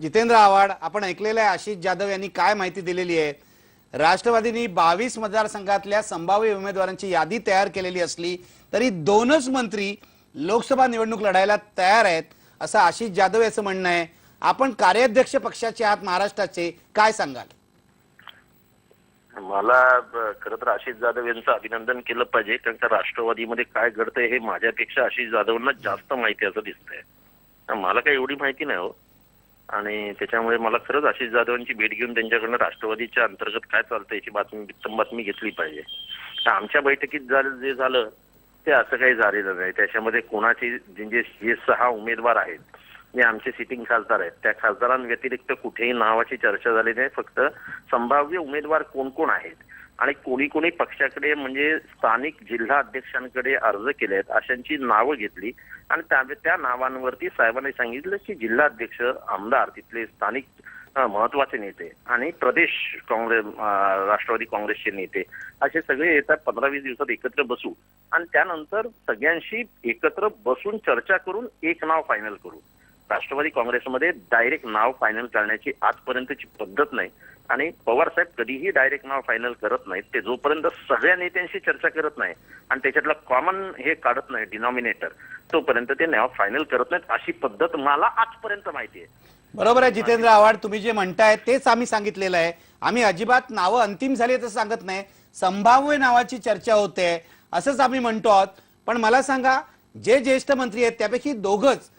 जितेंद्र आव्हाड आपण ऐकलेलं आहे आशिष जाधव यांनी काय माहिती दिलेली आहे? राष्ट्रवादीनी बावीस मतदारसंघातल्या संभाव्य उमेदवारांची यादी तयार केलेली असली तरी दोनच मंत्री लोकसभा निवडणूक लढायला तयार आहेत असं आशिष जाधव याचं म्हणणं आहे. आपण कार्याध्यक्ष पक्षाचे आहात महाराष्ट्राचे. काय सांगाल? मला खर तर आशिष जाधव यांचं अभिनंदन केलं पाहिजे. कारण का राष्ट्रवादीमध्ये काय घडतंय हे माझ्यापेक्षा आशिष जाधवांना जास्त माहिती असं दिसतंय. मला काही एवढी माहिती नाही हो. आणि त्याच्यामुळे मला खरंच आशिष जाधवांची भेट घेऊन त्यांच्याकडनं राष्ट्रवादीच्या अंतर्गत काय चालतं याची बातमी उत्तम बातमी घेतली पाहिजे. तर आमच्या बैठकीत झालं जे झालं ते असं काही झालेलं नाही. त्याच्यामध्ये कोणाचे जे जे जे सहा उमेदवार आहेत जे आमचे सिटिंग खासदार आहेत त्या खासदारांव्यतिरिक्त कुठेही नावाची चर्चा झाली नाही. फक्त संभाव्य उमेदवार कोण कोण आहेत आणि कोणी कोणी पक्षाकडे म्हणजे स्थानिक जिल्हा अध्यक्षांकडे अर्ज केले आहेत अशांची नावं घेतली. आणि त्या त्या नावांवरती साहेबांनी सांगितलं की जिल्हा अध्यक्ष आमदार तिथले स्थानिक महत्त्वाचे नेते आणि प्रदेश काँग्रेस राष्ट्रवादी काँग्रेसचे नेते असे सगळे येतात पंधरा वीस दिवसात एकत्र बसू. आणि त्यानंतर सगळ्यांशी एकत्र बसून चर्चा करून एक नाव फायनल करू. राष्ट्रवादी काँग्रेसमध्ये डायरेक्ट नाव फायनल करण्याची आजपर्यंतची पद्धत नाही. आणि पवार साहेब कधीही डायरेक्ट नाव फायनल करत नाहीत. ते जोपर्यंत सगळ्या नेत्यांशी चर्चा करत नाही आणि त्याच्यातलं कॉमन हे काढत नाही डिनॉमिनेटर तोपर्यंत ते नाव फायनल करत नाहीत अशी पद्धत मला आजपर्यंत माहिती आहे. बरोबर आहे जितेंद्र आव्हाड तुम्ही जे म्हणताय तेच आम्ही सांगितलेलं आहे. आम्ही अजिबात नावं अंतिम झाली असं सांगत नाही. संभाव्य नावाची चर्चा होते असंच आम्ही म्हणतो आहोत. पण मला सांगा जे ज्येष्ठ मंत्री आहेत त्यापैकी दोघच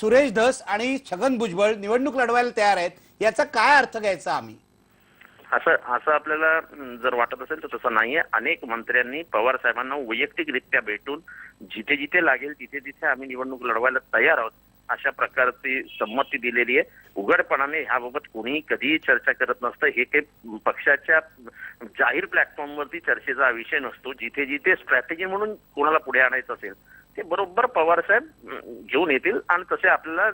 सुरेश धस आणि छगन भुजबळ निवडणूक लढवायला तयार आहेत. याचा काय अर्थ घ्यायचा आम्ही? असं असं आपल्याला जर वाटत असेल तर तसं नाहीये. अनेक मंत्र्यांनी पवार साहेबांना वैयक्तिकरित्या भेटून जिथे जिथे लागेल तिथे तिथे आम्ही निवडणूक लढवायला तयार आहोत अशा प्रकारची संमती दिलेली आहे. उघडपणाने ह्याबाबत कोणीही कधीही चर्चा करत नसतं. हे काही पक्षाच्या जाहीर प्लॅटफॉर्मवरती चर्चेचा विषय नसतो. जिथे जिथे स्ट्रॅटेजी म्हणून कोणाला पुढे आणायचं असेल ते बरोबर पवार साहेब घेऊन येतील आणि तसे आपल्याला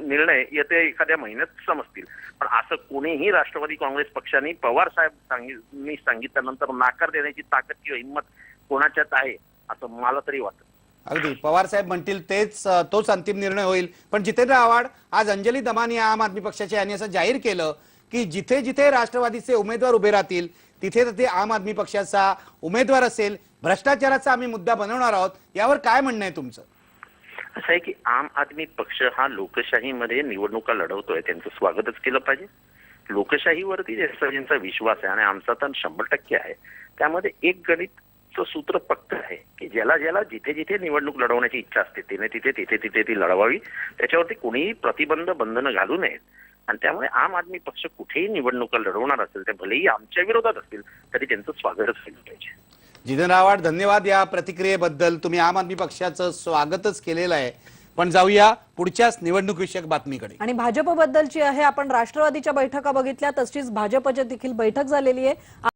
निर्णय येत्या एखाद्या महिन्यात समजतील. पण असं कोणीही राष्ट्रवादी काँग्रेस पक्षाने पवार साहेब मी सांगितल्यानंतर नाकार देण्याची ताकद किंवा हिंमत कोणाच्यात आहे असं मला तरी वाटतं. अगदी. पवार साहेब म्हणतील तेच तोच अंतिम निर्णय होईल. पण जितेंद्र आव्हाड आज अंजली दमानी या आम आदमी पक्षाच्या यांनी असं जाहीर केलं की जिथे जिथे राष्ट्रवादीचे उमेदवार उभे राहतील तिथे तिथे आम आदमी पक्षाचा उमेदवार असेल भ्रष्टाचाराचा आम्ही मुद्दा बनवणार आहोत यावर काय म्हणणं आहे तुमचं? असं आहे की आम आदमी पक्ष हा लोकशाहीमध्ये निवडणुका लढवतोय त्यांचं स्वागतच केलं पाहिजे. लोकशाहीवरती ज्यांचा विश्वास आहे आणि आमचा तर शंभर टक्के आहे त्यामध्ये एक गणितचं सूत्र पक्क आहे की ज्याला ज्याला जिथे जिथे निवडणूक लढवण्याची इच्छा असते तिने तिथे तिथे तिथे ती लढवावी त्याच्यावरती कोणीही प्रतिबंध बंधनं घालू नयेत आणि त्यामुळे आम आदमी पक्ष कुठेही निवडणुका लढवणार असेल ते भलेही आमच्या विरोधात असतील तरी त्यांचं स्वागतच केलं पाहिजे. जितेंद्र रावाड धन्यवाद या प्रतिक्रियेबद्दल. तुम्ही आम आदमी पक्षाचं स्वागतच केलेलं आहे. पण जाऊया पुढच्याच निवडणूक विषयक बातमीकडे. आणि भाजपबद्दलची आहे आपण राष्ट्रवादीच्या बैठका बघितल्या तशीच भाजपची देखील बैठक झालेली आहे.